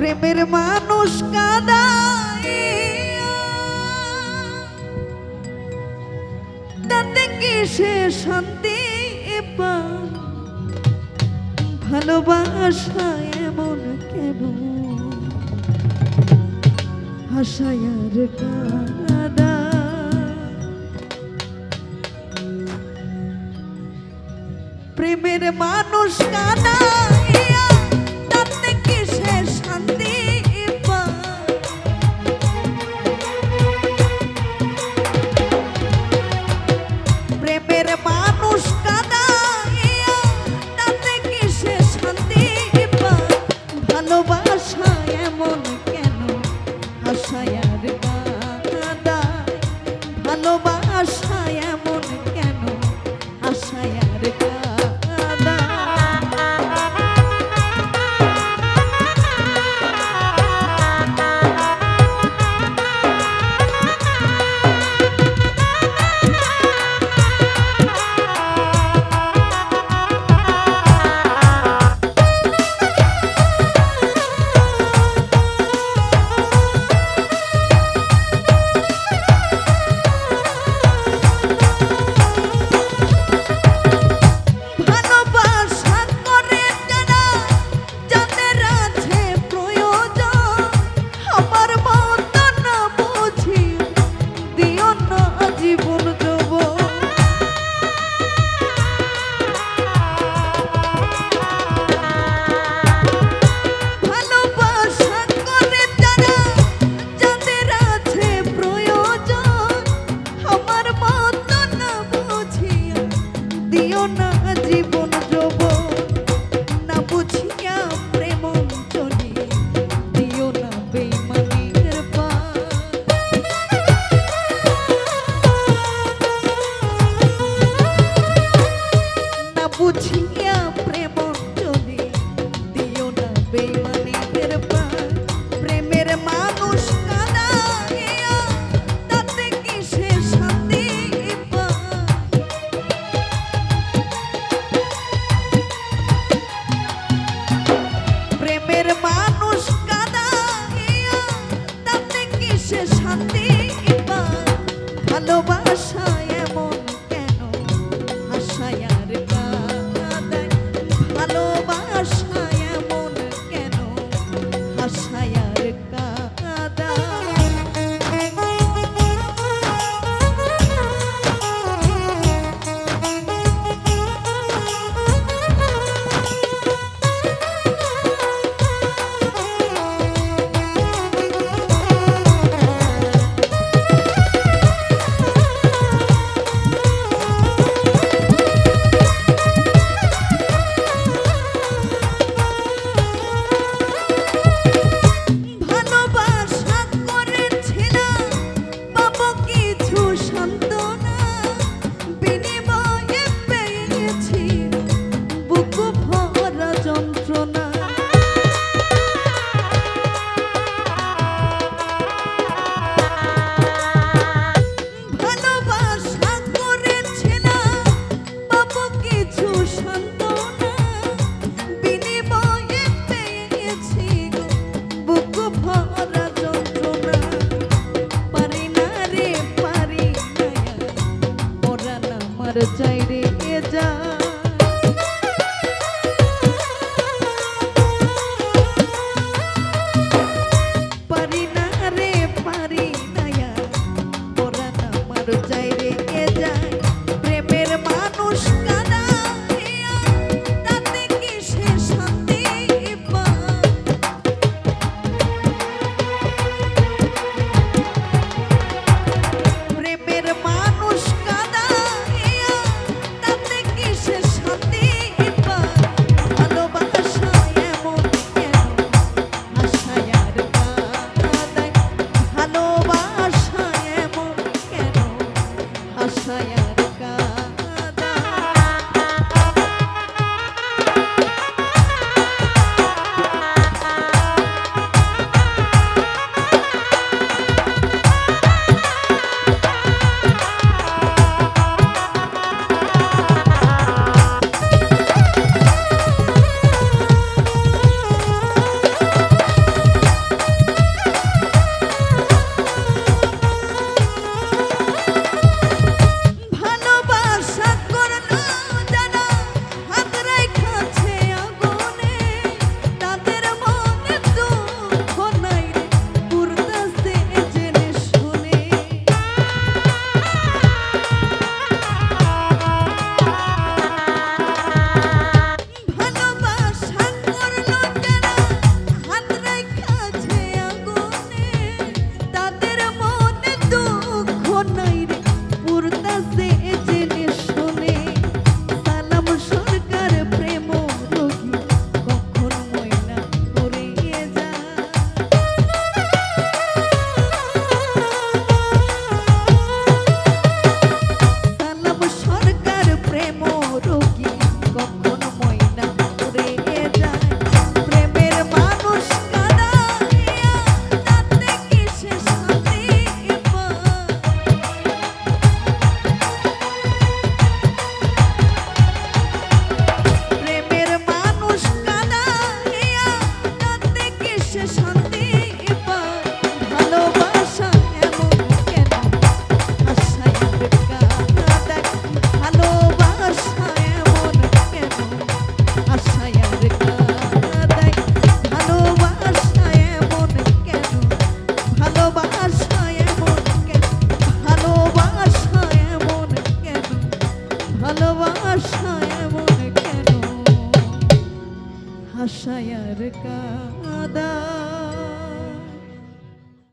প্রেমের মানুষ কাদাইয়া তাতে কি সে শান্তি ভালোবাসা এমন কেন? হাসায় আর কাদা। প্রেমের মানুষ কাদাইয়া ভালোবাসা এমন কেন? আশায় না জীবন শান্তি ভালোবাসা सरकार